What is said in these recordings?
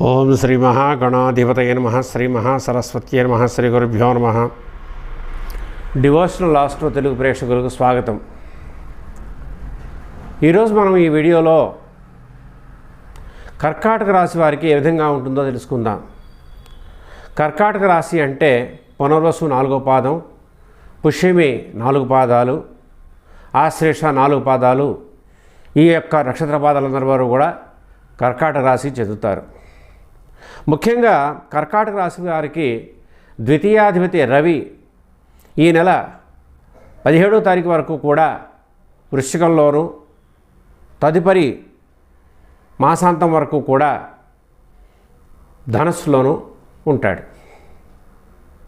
ఓం శ్రీ మహాగణాధిపతయ నమ శ్రీ మహాసరస్వత్యై నమ శ్రీ గురుభ్యో నమ. డివోషనల్ లాస్ట్లో తెలుగు ప్రేక్షకులకు స్వాగతం. ఈరోజు మనం ఈ వీడియోలో కర్కాటక రాశి వారికి ఏ విధంగా ఉంటుందో తెలుసుకుందాం. కర్కాటక రాశి అంటే పునర్వసు నాలుగో పాదం పుష్యమి నాలుగు పాదాలు ఆశ్లేష నాలుగు పాదాలు ఈ యొక్క నక్షత్ర పాదాలందరి వారు కూడా కర్కాటక రాశి చెందుతారు. ముఖ్యంగా కర్కాటక రాశి వారికి ద్వితీయాధిపతి రవి ఈ నెల పదిహేడో తారీఖు వరకు కూడా వృశ్చికంలోను తదుపరి మాసాంతం వరకు కూడా ధనస్సులోనూ ఉంటాడు.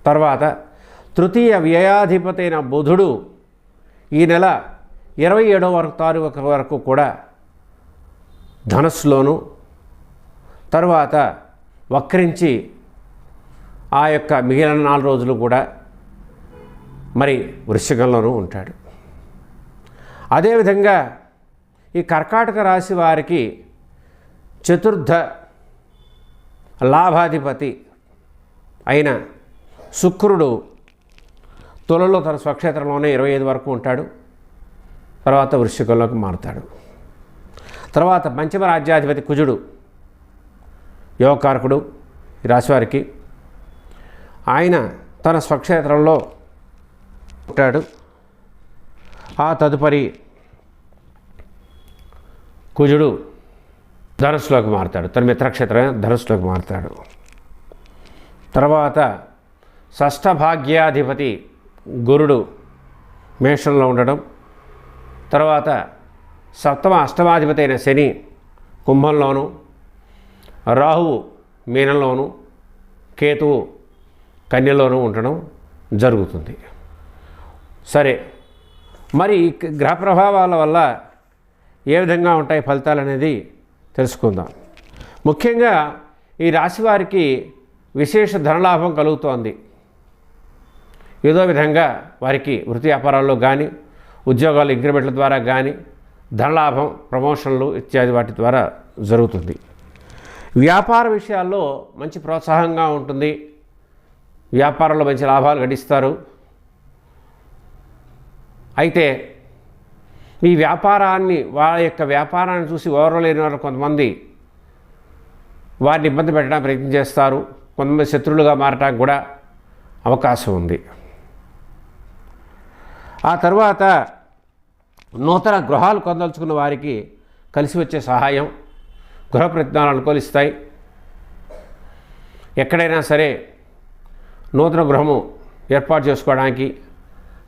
తర్వాత తృతీయ వ్యయాధిపతి అయిన బుధుడు ఈ నెల ఇరవై ఏడవ వరకు తారీఖు వరకు కూడా ధనస్సులోను తర్వాత వక్రించి ఆ యొక్క మిగిలిన నాలుగు రోజులు కూడా మరి వృశ్చికంలోనూ ఉంటాడు. అదేవిధంగా ఈ కర్కాటక రాశి వారికి చతుర్థ లాభాధిపతి అయిన శుక్రుడు తులలో తన స్వక్షేత్రంలోనే ఇరవై ఐదు వరకు ఉంటాడు. తర్వాత వృశ్చికంలోకి మారుతాడు. తర్వాత పంచమ రాజ్యాధిపతి కుజుడు యోగకారకుడు రాశివారికి. ఆయన తన స్వక్షేత్రంలో పుట్టాడు. ఆ తదుపరి కుజుడు ధనుస్సులోకి మారుతాడు. తన మిత్రక్షేత్రమే ధనుస్సులోకి మారుతాడు. తర్వాత షష్ఠభాగ్యాధిపతి గురుడు మేషంలో ఉండడం. తర్వాత సప్తమ అష్టమాధిపతి అయిన శని కుంభంలోనూ రాహువు మీనంలోను కేతువు కన్యలోనూ ఉండడం జరుగుతుంది. సరే మరి గ్రహ ప్రభావాల వల్ల ఏ విధంగా ఉంటాయి ఫలితాలు అనేది తెలుసుకుందాం. ముఖ్యంగా ఈ రాశి వారికి విశేష ధనలాభం కలుగుతోంది. ఏదో విధంగా వారికి వృత్తి వ్యాపారాల్లో కానీ ఉద్యోగాలు ఇంక్రిమెంట్ల ద్వారా కానీ ధనలాభం ప్రమోషన్లు ఇత్యాది వాటి ద్వారా జరుగుతుంది. వ్యాపార విషయాల్లో మంచి ప్రోత్సాహంగా ఉంటుంది. వ్యాపారంలో మంచి లాభాలు గడిస్తారు. అయితే ఈ వ్యాపారాన్ని వాళ్ళ యొక్క వ్యాపారాన్ని చూసి ఓర్వలేని వారు కొంతమంది వారిని ఇబ్బంది పెట్టడానికి ప్రయత్నం చేస్తారు. కొంతమంది శత్రువులుగా మారటానికి కూడా అవకాశం ఉంది. ఆ తర్వాత నూతన గృహాలు కొనదలుచుకున్న వారికి కలిసి వచ్చే సహాయం గృహ ప్రయత్నాలు అనుకూలిస్తాయి. ఎక్కడైనా సరే నూతన గృహము ఏర్పాటు చేసుకోవడానికి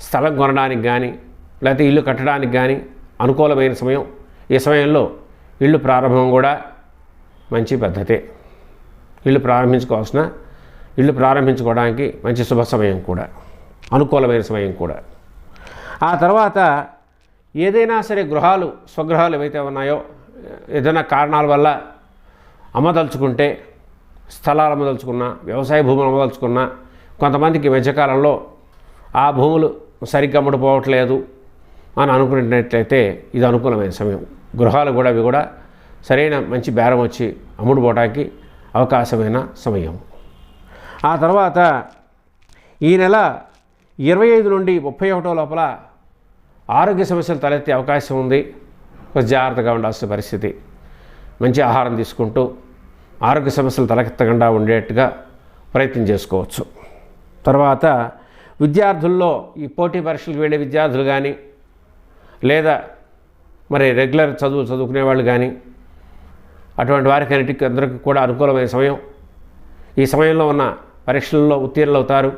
స్థలం కొనడానికి కానీ లేకపోతే ఇల్లు కట్టడానికి కానీ అనుకూలమైన సమయం. ఈ సమయంలో ఇల్లు ప్రారంభం కూడా మంచి పద్ధతే. ఇల్లు ప్రారంభించుకోవాల్సిన ఇల్లు ప్రారంభించుకోవడానికి మంచి శుభ సమయం కూడా అనుకూలమైన సమయం కూడా. ఆ తర్వాత ఏదైనా సరే గృహాలు స్వగృహాలు ఏవైతే ఉన్నాయో ఏదైనా కారణాల వల్ల అమ్మదలుచుకుంటే స్థలాలు అమ్మదలుచుకున్నా వ్యవసాయ భూములు అమ్మదలుచుకున్నా కొంతమందికి మధ్యకాలంలో ఆ భూములు సరిగ్గా అమ్ముడుపోవట్లేదు అని అనుకున్నట్లయితే ఇది అనుకూలమైన సమయం. గృహాలు కూడా అవి కూడా సరైన మంచి బేరం వచ్చి అమ్ముడుపోవడానికి అవకాశమైన సమయం. ఆ తర్వాత ఈ నెల ఇరవై ఐదు నుండి ముప్పై ఒకటో లోపల ఆరోగ్య సమస్యలు తలెత్తే అవకాశం ఉంది. కొంచెం జాగ్రత్తగా ఉండాల్సిన పరిస్థితి. మంచి ఆహారం తీసుకుంటూ ఆరోగ్య సమస్యలు తలకెత్తకుండా ఉండేట్టుగా ప్రయత్నం చేసుకోవచ్చు. తర్వాత విద్యార్థుల్లో ఈ పోటీ పరీక్షలకు వెళ్ళే విద్యార్థులు కానీ లేదా మరి రెగ్యులర్ చదువు చదువుకునే వాళ్ళు కానీ అటువంటి వారికి అన్నిటికీ అందరికీ కూడా అనుకూలమైన సమయం. ఈ సమయంలో ఉన్న పరీక్షల్లో ఉత్తీర్ణులు అవుతారు.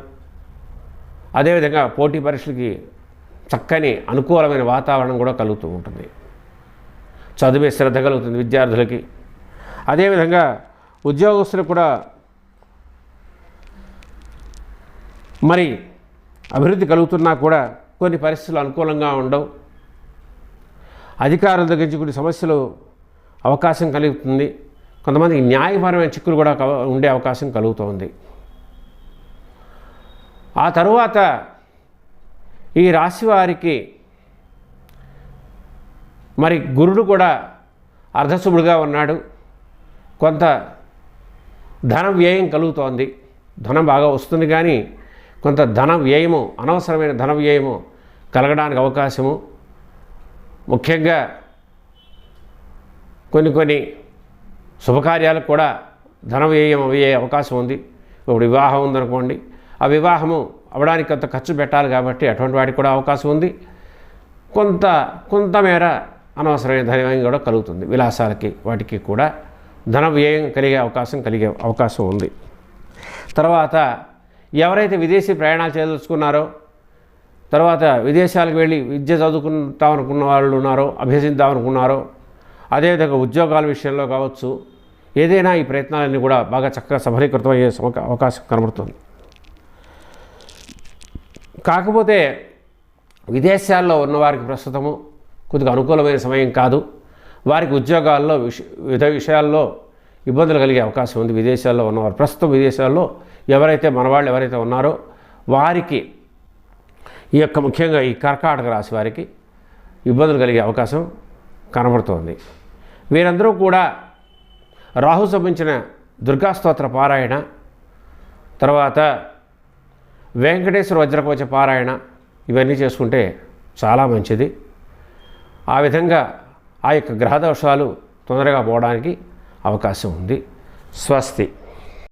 అదేవిధంగా పోటీ పరీక్షలకి చక్కని అనుకూలమైన వాతావరణం కూడా కలుగుతూ ఉంటుంది. చదివే శ్రద్ధ కలుగుతుంది విద్యార్థులకి. అదేవిధంగా ఉద్యోగస్తులు కూడా మరి అభివృద్ధి కలుగుతున్నా కూడా కొన్ని పరిస్థితులు అనుకూలంగా ఉండవు. అధికారుల దగ్గర కొన్ని సమస్యలు అవకాశం కలుగుతుంది. కొంతమందికి న్యాయపరమైన చిక్కులు కూడా ఉండే అవకాశం కలుగుతోంది. ఆ తరువాత ఈ రాశి వారికి మరి గురుడు కూడా అర్ధశుభుడుగా ఉన్నాడు. కొంత ధన వ్యయం కలుగుతోంది. ధనం బాగా వస్తుంది కానీ కొంత ధన వ్యయము అనవసరమైన ధన వ్యయము కలగడానికి అవకాశము. ముఖ్యంగా కొన్ని కొన్ని శుభకార్యాలకు కూడా ధన వ్యయం అయ్యే అవకాశం ఉంది. ఇప్పుడు వివాహం ఉందనుకోండి. ఆ వివాహము అవడానికి కొంత ఖర్చు పెట్టాలి కాబట్టి అటువంటి వాటికి కూడా అవకాశం ఉంది. కొంత కొంతమేర అనవసరమైన ధనవ్యయం కూడా కలుగుతుంది. విలాసాలకి వాటికి కూడా ధన వ్యయం కలిగే అవకాశం కలిగే అవకాశం ఉంది. తర్వాత ఎవరైతే విదేశీ ప్రయాణాలు చేయదలుచుకున్నారో తర్వాత విదేశాలకు వెళ్ళి విద్య చదువుకుంటాం అనుకున్న వాళ్ళు ఉన్నారో అభ్యసిద్దాం అనుకున్నారో అదేవిధంగా ఉద్యోగాల విషయంలో కావచ్చు ఏదైనా ఈ ప్రయత్నాలన్నీ కూడా బాగా చక్కగా సఫలీకృతం అయ్యే అవకాశం కనబడుతుంది. కాకపోతే విదేశాల్లో ఉన్నవారికి ప్రస్తుతము కొద్దిగా అనుకూలమైన సమయం కాదు. వారికి ఉద్యోగాల్లో విష వివిధ విషయాల్లో ఇబ్బందులు కలిగే అవకాశం ఉంది. విదేశాల్లో ఉన్నవారు. ప్రస్తుతం విదేశాల్లో ఎవరైతే మనవాళ్ళు ఎవరైతే ఉన్నారో వారికి ఈ యొక్క ముఖ్యంగా ఈ కర్కాటక రాశి వారికి ఇబ్బందులు కలిగే అవకాశం కనబడుతోంది. వీరందరూ కూడా రాహు సంబంధించిన దుర్గాస్తోత్ర పారాయణ తర్వాత వెంకటేశ్వర వజ్రకవచ పారాయణ ఇవన్నీ చేసుకుంటే చాలా మంచిది. ఆ విధంగా ఆ యొక్క గ్రహదోషాలు తొందరగా పోవడానికి అవకాశం ఉంది. స్వస్తి.